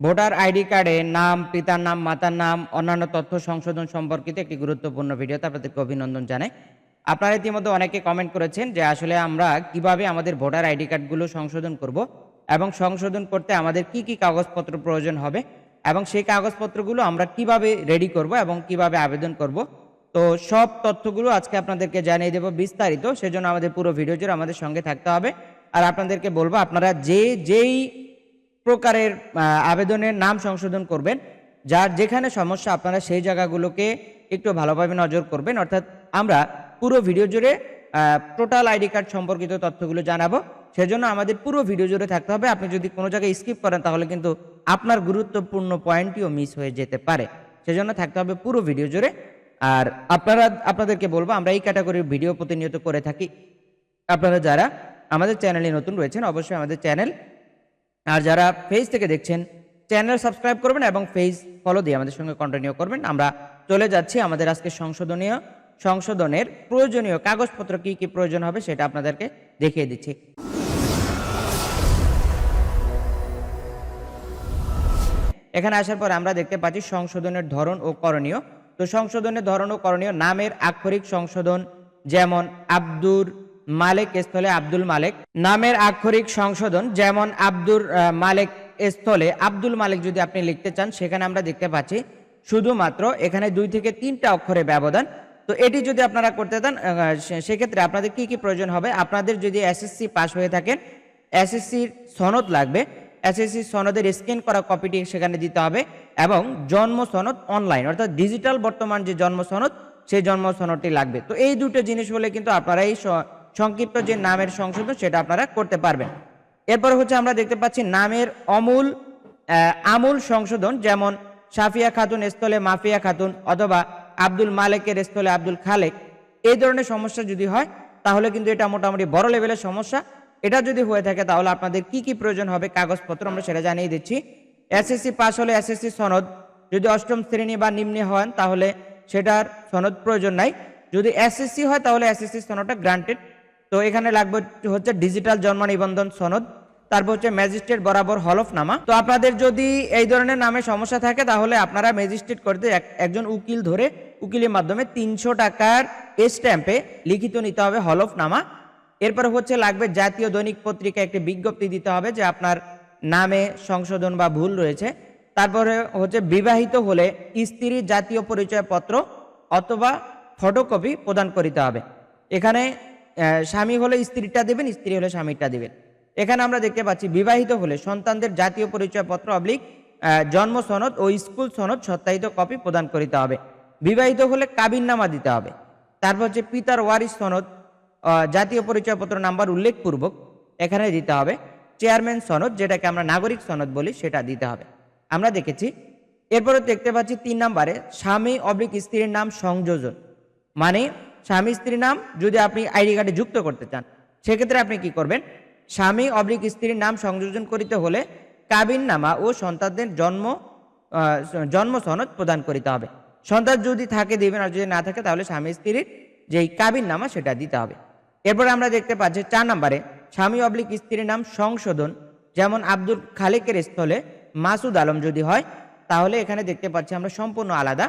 Voter ID কার্ডে নাম, পিতার নাম, মাতার নাম, অন্যান্য তথ্য সংশোধন সম্পর্কিত একটি গুরুত্বপূর্ণ ভিডিওতে আপনাদেরকে অভিনন্দন জানাই। আপনারা ইতিমধ্যে অনেকে কমেন্ট করেছেন যে আসলে আমরা কীভাবে আমাদের ভোটার আইডি কার্ডগুলো সংশোধন করব এবং সংশোধন করতে আমাদের কি কি কাগজপত্র প্রয়োজন হবে এবং সেই কাগজপত্রগুলো আমরা কীভাবে রেডি করব এবং কীভাবে আবেদন করব। তো সব তথ্যগুলো আজকে আপনাদেরকে জানিয়ে দেব বিস্তারিত, সেজন্য আমাদের পুরো ভিডিও জুড়ে আমাদের সঙ্গে থাকতে হবে। আর আপনাদেরকে বলব, আপনারা যে যেই প্রকারের আবেদনের নাম সংশোধন করবেন, যার যেখানে সমস্যা আপনারা সেই জায়গাগুলোকে একটু ভালোভাবে নজর করবেন। অর্থাৎ আমরা পুরো ভিডিও জুড়ে টোটাল আইডি কার্ড সম্পর্কিত তথ্যগুলো জানাব। সেজন্য আমাদের পুরো ভিডিও জুড়ে থাকতে হবে। আপনি যদি কোনো জায়গায় স্কিপ করেন, তাহলে কিন্তু আপনার গুরুত্বপূর্ণ পয়েন্টটিও মিস হয়ে যেতে পারে। সেজন্য থাকতে হবে পুরো ভিডিও জুড়ে। আর আপনারা, আপনাদেরকে বলব, আমরা এই ক্যাটাগরির ভিডিও প্রতিনিয়ত করে থাকি। আপনারা যারা আমাদের চ্যানেলে নতুন রয়েছেন, অবশ্যই আমাদের চ্যানেল আর যারা ফেজ থেকে দেখছেন চ্যানেল সাবস্ক্রাইব করবেন এবং ফেজ ফলো দিয়ে আমাদের সঙ্গে কন্টিনিউ করবেন। আমরা চলে যাচ্ছি আমাদের আজকে সংশোধনীয়, সংশোধনের প্রয়োজনীয় কাগজপত্র কি কি প্রয়োজন হবে সেটা আপনাদেরকে দেখিয়ে দিচ্ছি। এখানে আসার পর আমরা দেখতে পাচ্ছি সংশোধনের ধরন ও করণীয়। তো সংশোধনের ধরন ও করণীয় নামের আক্ষরিক সংশোধন যেমন আব্দুর মালিক স্থলে আব্দুল মালিক। নামের আক্ষরিক সংশোধন যেমন আব্দুর মালিক স্থলে আব্দুল মালিক যদি আপনি লিখতে চান, সেখানে আমরা দেখতে পাচ্ছি শুধুমাত্র এখানে দুই থেকে তিনটা অক্ষরে ব্যবধান। তো এটি যদি আপনারা করতে চান সেক্ষেত্রে আপনাদের কি কি প্রয়োজন হবে? আপনাদের যদি এসএসসি পাস হয়ে থাকেন এসএসসির সনদ লাগবে। এসএসসি সনদের স্ক্যান করা কপিটি সেখানে দিতে হবে এবং জন্ম সনদ অনলাইন, অর্থাৎ ডিজিটাল বর্তমান যে জন্ম সনদ, সেই জন্ম সনদটি লাগবে। তো এই দুটো জিনিস হলে কিন্তু আপনারা এই সংক্ষিপ্ত যে নামের সংশোধন, সেটা আপনারা করতে পারবেন। এরপর হচ্ছে আমরা দেখতে পাচ্ছি নামের অমূল আমূল সংশোধন, যেমন সাফিয়া খাতুন স্থলে মাফিয়া খাতুন অথবা আব্দুল মালেকের স্থলে আব্দুল খালেক। এই ধরনের সমস্যা যদি হয়, তাহলে কিন্তু এটা মোটামুটি বড় লেভেলের সমস্যা। এটা যদি হয়ে থাকে, তাহলে আপনাদের কি কি প্রয়োজন হবে কাগজপত্র আমরা সেটা জানিয়ে দিচ্ছি। এসএসসি পাস হলে এসএসসি সনদ। যদি অষ্টম শ্রেণি বা নিম্নে হন, তাহলে সেটার সনদ প্রয়োজন নাই। যদি এসএসসি হয়, তাহলে এসএসসি সনদটা গ্রান্টেড তো এখানে লাগবে হচ্ছে ডিজিটাল জন্ম নিবন্ধন সনদ, তারপর হচ্ছে ম্যাজিস্ট্রেট বরাবর হলফনামা তো আপনাদের যদি এই ধরনের নামে সমস্যা থাকে, তাহলে আপনারা ম্যাজিস্ট্রেট করতে এক- একজন উকিল ধরে উকিলের মাধ্যমে তিনশো টাকার স্ট্যাম্পে লিখিত নিতে হবে হলফনামা এরপর হচ্ছে লাগবে জাতীয় দৈনিক পত্রিকা একটি বিজ্ঞপ্তি দিতে হবে যে আপনার নামে সংশোধন বা ভুল রয়েছে। তারপরে হচ্ছে বিবাহিত হলে স্ত্রীর জাতীয় পরিচয়পত্র অথবা ফটোকপি প্রদান করিতে হবে। এখানে স্বামী হলে স্ত্রীটা দেবেন, স্ত্রী হলে স্বামীটা দেবেন। এখানে আমরা দেখতে পাচ্ছি বিবাহিত হলে সন্তানদের জাতীয় পরিচয়পত্র অবলিক জন্ম সনদ ও স্কুল সনদ সত্যায়িত কপি প্রদান করিতে হবে। বিবাহিত হলে কাবিননামা দিতে হবে। তারপর হচ্ছে পিতার ওয়ারিস সনদ জাতীয় পরিচয়পত্র নাম্বার উল্লেখপূর্বক এখানে দিতে হবে। চেয়ারম্যান সনদ, যেটাকে আমরা নাগরিক সনদ বলি, সেটা দিতে হবে। আমরা দেখেছি, এরপরে দেখতে পাচ্ছি তিন নম্বরে, স্বামী অবলিক স্ত্রীর নাম সংযোজন। মানে স্বামী স্ত্রীর নাম যদি আপনি আইডি কার্ডে যুক্ত করতে চান, সেক্ষেত্রে আপনি কি করবেন? স্বামী অবলিক স্ত্রীর নাম সংযোজন করিতে হলে কাবিন নামা ও সন্তানদের জন্ম জন্ম সনদ প্রদান করিতে হবে। সন্তান যদি থাকে, দিবেন, আর যদি না থাকে, তাহলে স্বামী স্ত্রীর যেই কাবিন নামা সেটা দিতে হবে। এরপর আমরা দেখতে পাচ্ছি চার নম্বরে, স্বামী অবলিক স্ত্রীর নাম সংশোধন। যেমন আব্দুল খালেকের স্থলে মাসুদ আলম যদি হয়, তাহলে এখানে দেখতে পাচ্ছি আমরা সম্পূর্ণ আলাদা।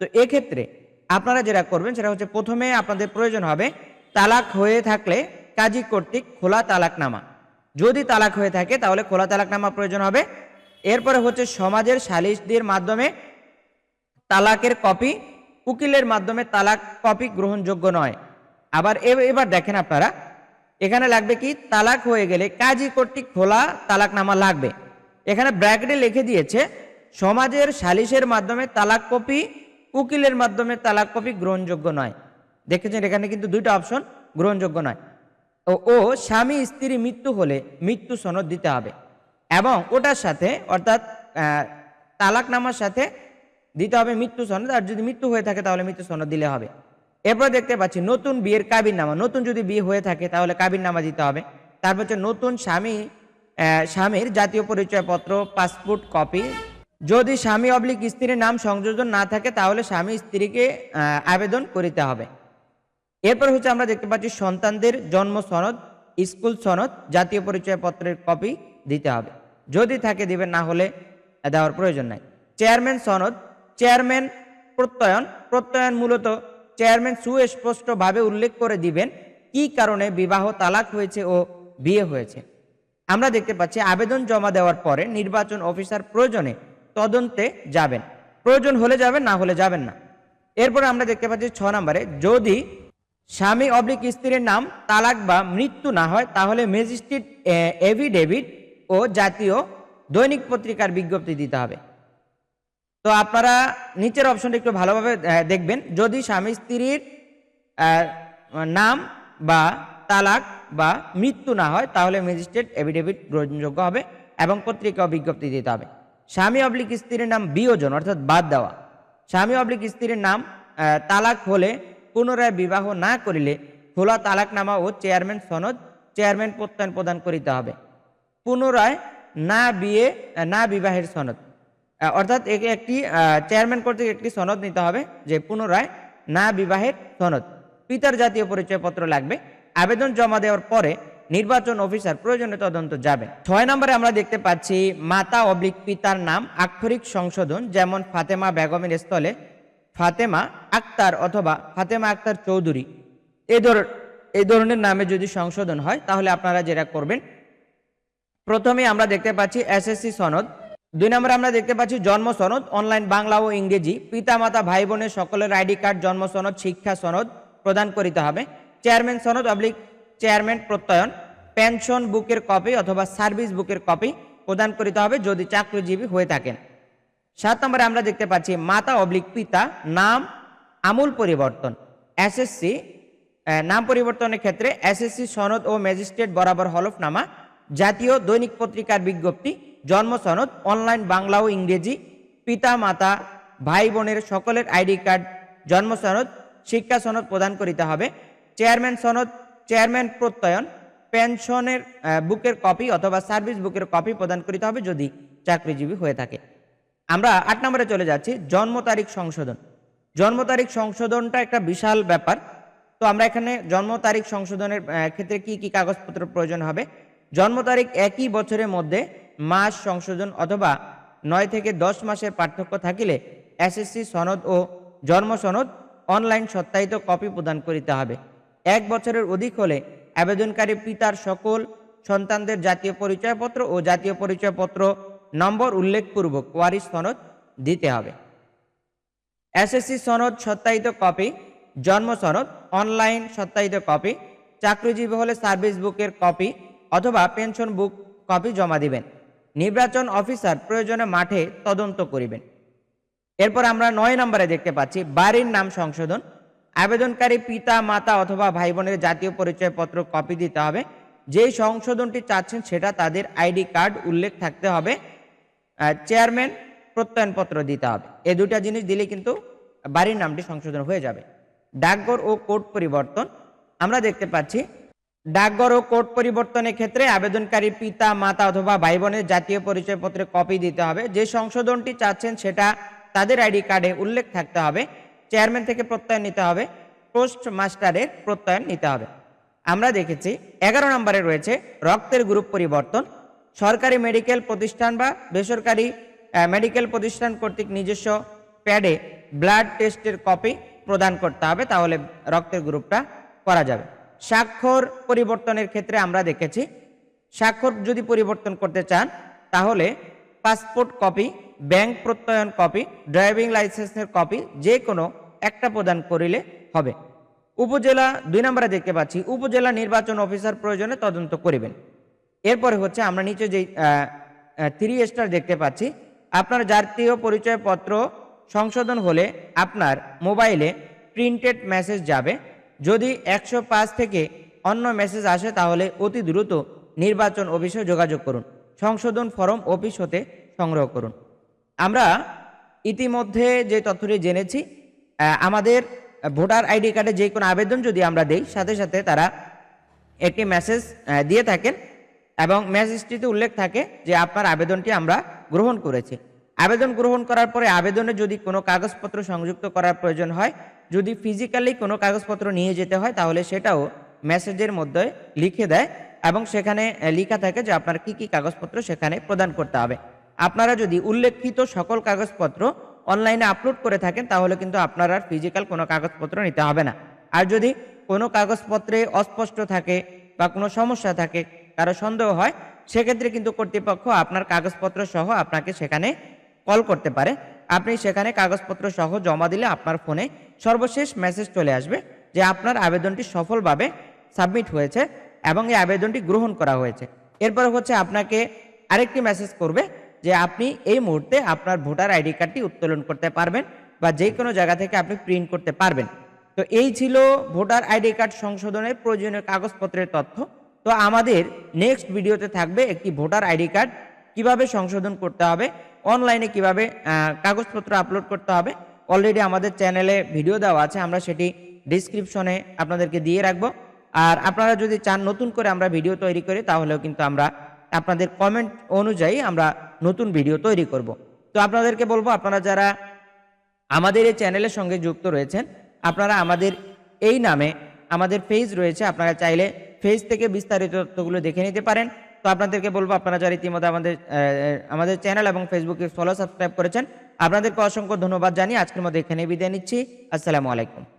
তো এক্ষেত্রে আপনারা যেটা করবেন সেটা হচ্ছে প্রথমে আপনাদের প্রয়োজন হবে তালাক হয়ে থাকলে কাজী কর্তৃক খোলা তালাকনামা। যদি তালাক হয়ে থাকে তাহলে খোলা তালাকনামা প্রয়োজন হবে। এরপরে হচ্ছে সমাজের সালিশদের মাধ্যমে তালাকের কপি, উকিলের মাধ্যমে তালাক কপি গ্রহণযোগ্য নয়। আবার এবার দেখেন আপনারা, এখানে লাগবে কি? তালাক হয়ে গেলে কাজী কর্তৃক খোলা তালাকনামা লাগবে। এখানে ব্র্যাকেটে লিখে দিয়েছে, সমাজের সালিশের মাধ্যমে তালাক কপি উকিলের মাধ্যমে তালাক কপি গ্রহণযোগ্য নয়। দেখেছেন, এখানে কিন্তু দুইটা অপশন গ্রহণযোগ্য নয়। ও স্বামী স্ত্রী মৃত্যু হলে মৃত্যু সনদ দিতে হবে এবং ওটার সাথে, অর্থাৎ তালাকনামার সাথে দিতে হবে মৃত্যু সনদ। আর যদি মৃত্যু হয়ে থাকে, তাহলে মৃত্যু সনদ দিলে হবে। এরপর দেখতে পাচ্ছি নতুন বিয়ের কাবিন নামা। নতুন যদি বিয়ে হয়ে থাকে, তাহলে কাবিন নামা দিতে হবে। তারপর হচ্ছে নতুন স্বামী স্বামীর জাতীয় পরিচয়পত্র পাসপোর্ট কপি যদি স্বামী অবলিক স্ত্রীর নাম সংযোজন না থাকে, তাহলে স্বামী স্ত্রীকে আবেদন করিতে হবে। এরপর হচ্ছে আমরা দেখতে পাচ্ছি সন্তানদের জন্ম সনদ, স্কুল সনদ, জাতীয় পরিচয়পত্রের কপি দিতে হবে। যদি থাকে দিবেন, না হলে দেওয়ার প্রয়োজন নাই। চেয়ারম্যান সনদ, চেয়ারম্যান প্রত্যয়ন প্রত্যয়ন মূলত চেয়ারম্যান সুস্পষ্টভাবে উল্লেখ করে দিবেন কি কারণে বিবাহ তালাক হয়েছে ও বিয়ে হয়েছে। আমরা দেখতে পাচ্ছি আবেদন জমা দেওয়ার পরে নির্বাচন অফিসার প্রয়োজনে তদন্তে যাবেন। প্রয়োজন হলে যাবেন, না হলে যাবেন না। এরপরে আমরা দেখতে পাচ্ছি ছ নম্বরে, যদি স্বামী অবলিক স্ত্রীর নাম তালাক বা মৃত্যু না হয়, তাহলে ম্যাজিস্ট্রেট এভিডেভিট ও জাতীয় দৈনিক পত্রিকার বিজ্ঞপ্তি দিতে হবে। তো আপনারা নিচের অপশনটা একটু ভালোভাবে দেখবেন। যদি স্বামী স্ত্রীর নাম বা তালাক বা মৃত্যু না হয়, তাহলে ম্যাজিস্ট্রেট এভিডেভিট গ্রহণযোগ্য হবে এবং পত্রিকা বিজ্ঞপ্তি দিতে হবে। স্বামী অবলিক স্ত্রীর নাম বিয়োজন, অর্থাৎ বাদ দেওয়া। স্বামী অবলিক স্ত্রীর নাম তালাক হলে পুনরায় বিবাহ না করিলে খোলা তালাকনামা ও চেয়ারম্যান সনদ চেয়ারম্যান প্রত্যয়ন প্রদান করিতে হবে। পুনরায় না বিয়ে না বিবাহের সনদ। অর্থাৎ একে একটি চেয়ারম্যান কর্তৃক একটি সনদ নিতে হবে যে পুনরায় না বিবাহের সনদ। পিতার জাতীয় পরিচয়পত্র লাগবে। আবেদন জমা দেওয়ার পরে নির্বাচন অফিসার প্রয়োজনে তদন্ত যাবে। ছয় নম্বরে আমরা দেখতে পাচ্ছি মাতা অবলিক পিতার নাম আক্ষরিক সংশোধন, যেমন ফাতেমা বেগমের স্থলে ফাতেমা আক্তার অথবা ফাতেমা আক্তার চৌধুরী। এই ধর এই ধরনের নামে যদি সংশোধন হয়, তাহলে আপনারা যেটা করবেন, প্রথমে আমরা দেখতে পাচ্ছি এসএসসি সনদ। দুই নম্বরে আমরা দেখতে পাচ্ছি জন্ম সনদ, অনলাইন বাংলা ও ইংরেজি। পিতামাতা ভাই বোনের সকলের আইডি কার্ড, জন্ম সনদ, শিক্ষা সনদ প্রদান করিতে হবে। চেয়ারম্যান সনদ অবলিক চেয়ারম্যান প্রত্যয়ন, পেনশন বুকের কপি অথবা সার্ভিস বুকের কপি প্রদান করিতে হবে যদি চাকরিজীবী হয়ে থাকেন। সাত নম্বরে আমরা দেখতে পাচ্ছি মাতা অবলিক পিতা, নাম, আমূল পরিবর্তন। এসএসসি নাম পরিবর্তনের ক্ষেত্রে এসএসসি সনদ ও ম্যাজিস্ট্রেট বরাবর হলফনামা, জাতীয় দৈনিক পত্রিকার বিজ্ঞপ্তি, জন্ম সনদ, অনলাইন বাংলা ও ইংরেজি, পিতা, মাতা, ভাই বোনের সকলের আইডি কার্ড, জন্ম সনদ, শিক্ষা সনদ প্রদান করিতে হবে। চেয়ারম্যান সনদ চেয়ারম্যান প্রত্যয়ন, পেনশনের বুকের কপি অথবা সার্ভিস বুকের কপি প্রদান করিতে হবে যদি চাকরিজীবী হয়ে থাকে। আমরা আট নম্বরে চলে যাচ্ছি, জন্ম তারিখ সংশোধন। জন্ম তারিখ সংশোধনটা একটা বিশাল ব্যাপার। তো আমরা এখানে জন্ম তারিখ সংশোধনের ক্ষেত্রে কি কি কাগজপত্র প্রয়োজন হবে? জন্ম তারিখ একই বছরের মধ্যে মাস সংশোধন অথবা নয় থেকে দশ মাসের পার্থক্য থাকিলে এসএসসি সনদ ও জন্ম সনদ অনলাইন সত্যায়িত কপি প্রদান করিতে হবে। এক বছরের অধিক হলে আবেদনকারী পিতার সকল সন্তানদের জাতীয় পরিচয়পত্র ও জাতীয় পরিচয়পত্র নম্বর উল্লেখপূর্বক ওয়ারিশ সনদ দিতে হবে। এসএসসি সনদ সত্যায়িত কপি, জন্ম সনদ, অনলাইন সত্যায়িত কপি, চাকরিজীবী হলে সার্ভিস বুকের কপি অথবা পেনশন বুক কপি জমা দিবেন। নির্বাচন অফিসার প্রয়োজনে মাঠে তদন্ত করিবেন। এরপর আমরা নয় নম্বরে দেখতে পাচ্ছি বাড়ির নাম সংশোধন। আবেদনকারী পিতা, মাতা অথবা ভাই বোনের জাতীয় পরিচয়পত্র কপি দিতে হবে। যেই সংশোধনটি চাচ্ছেন সেটা তাদের আইডি কার্ড উল্লেখ থাকতে হবে। চেয়ারম্যান প্রত্যয়নপত্র দিতে হবে। এ দুটা জিনিস দিলে কিন্তু বাড়ির নামটি সংশোধন হয়ে যাবে। ডাকঘর ও কোড পরিবর্তন। আমরা দেখতে পাচ্ছি, ডাকঘর ও কোড পরিবর্তনের ক্ষেত্রে আবেদনকারী পিতা, মাতা অথবা ভাই বোনের জাতীয় পরিচয়পত্রের কপি দিতে হবে। যে সংশোধনটি চাচ্ছেন সেটা তাদের আইডি কার্ডে উল্লেখ থাকতে হবে। চেয়ারম্যান থেকে প্রত্যয়ন নিতে হবে পোস্ট মাস্টারের প্রত্যয়ন নিতে হবে। আমরা দেখেছি এগারো নম্বরে রয়েছে রক্তের গ্রুপ পরিবর্তন। সরকারি মেডিকেল প্রতিষ্ঠান বা বেসরকারি মেডিকেল প্রতিষ্ঠান কর্তৃক নিজস্ব প্যাডে ব্লাড টেস্টের কপি প্রদান করতে হবে, তাহলে রক্তের গ্রুপটা করা যাবে। স্বাক্ষর পরিবর্তনের ক্ষেত্রে আমরা দেখেছি, স্বাক্ষর যদি পরিবর্তন করতে চান, তাহলে পাসপোর্ট কপি ব্যাংক প্রত্যয়ন কপি ড্রাইভিং লাইসেন্সের কপি যে কোনো একটা প্রদান করিলে হবে। উপজেলা দুই নম্বরে দেখতে পাচ্ছি, উপজেলা নির্বাচন অফিসার প্রয়োজনে তদন্ত করিবেন। এরপরে হচ্ছে আমরা নিচে যে থ্রি স্টার দেখতে পাচ্ছি, আপনার জাতীয় পরিচয়পত্র সংশোধন হলে আপনার মোবাইলে প্রিন্টেড মেসেজ যাবে। যদি একশো পাঁচ থেকে অন্য মেসেজ আসে তাহলে অতি দ্রুত নির্বাচন অফিসে যোগাযোগ করুন। সংশোধন ফরম অফিস হতে সংগ্রহ করুন। আমরা ইতিমধ্যে যে তথ্যটি জেনেছি আমাদের ভোটার আইডি কার্ডে যে কোনো আবেদন যদি আমরা দেই, সাথে সাথে তারা একটি মেসেজ দিয়ে থাকেন এবং মেসেজটিতে উল্লেখ থাকে যে আপনার আবেদনটি আমরা গ্রহণ করেছি। আবেদন গ্রহণ করার পরে আবেদনে যদি কোনো কাগজপত্র সংযুক্ত করার প্রয়োজন হয়, যদি ফিজিক্যালি কোনো কাগজপত্র নিয়ে যেতে হয়, তাহলে সেটাও মেসেজের মধ্যে লিখে দেয় এবং সেখানে লেখা থাকে যে আপনার কি কি কাগজপত্র সেখানে প্রদান করতে হবে। আপনারা যদি উল্লেখিত সকল কাগজপত্র অনলাইনে আপলোড করে থাকেন, তাহলে কিন্তু আপনার আর ফিজিক্যাল কোনো কাগজপত্র নিতে হবে না। আর যদি কোনো কাগজপত্রে অস্পষ্ট থাকে বা কোনো সমস্যা থাকে, কারও সন্দেহ হয়, সেক্ষেত্রে কিন্তু কর্তৃপক্ষ আপনার কাগজপত্র সহ আপনাকে সেখানে কল করতে পারে। আপনি সেখানে কাগজপত্র সহ জমা দিলে আপনার ফোনে সর্বশেষ মেসেজ চলে আসবে যে আপনার আবেদনটি সফলভাবে সাবমিট হয়েছে এবং এই আবেদনটি গ্রহণ করা হয়েছে। এরপর হচ্ছে আপনাকে আরেকটি মেসেজ করবে যে আপনি এই মুহূর্তে আপনার ভোটার আইডি কার্ডটি উত্তোলন করতে পারবেন বা যে কোনো জায়গা থেকে আপনি প্রিন্ট করতে পারবেন। তো এই ছিল ভোটার আইডি কার্ড সংশোধনের প্রয়োজনীয় কাগজপত্রের তথ্য। তো আমাদের নেক্সট ভিডিওতে থাকবে একটি ভোটার আইডি কার্ড কীভাবে সংশোধন করতে হবে, অনলাইনে কীভাবে কাগজপত্র আপলোড করতে হবে। অলরেডি আমাদের চ্যানেলে ভিডিও দেওয়া আছে, আমরা সেটি ডিসক্রিপশনে আপনাদেরকে দিয়ে রাখব। আর আপনারা যদি চান নতুন করে আমরা ভিডিও তৈরি করি, তাহলেও কিন্তু আমরা আপনাদের কমেন্ট অনুযায়ী আমরা নতুন ভিডিও তৈরি করব। তো আপনাদেরকে বলব, আপনারা যারা আমাদের এই চ্যানেলের সঙ্গে যুক্ত রয়েছেন, আপনারা আমাদের এই নামে আমাদের পেজ রয়েছে, আপনারা চাইলে পেজ থেকে বিস্তারিত তথ্যগুলো দেখে নিতে পারেন। তো আপনাদেরকে বলব, আপনারা যারা ইতিমধ্যে আমাদের আমাদের চ্যানেল এবং ফেসবুকে ফলো সাবস্ক্রাইব করেছেন, আপনাদেরকে অসংখ্য ধন্যবাদ জানিয়ে আজকের মধ্যে এখানে বিদায় নিচ্ছি। আসসালামু আলাইকুম।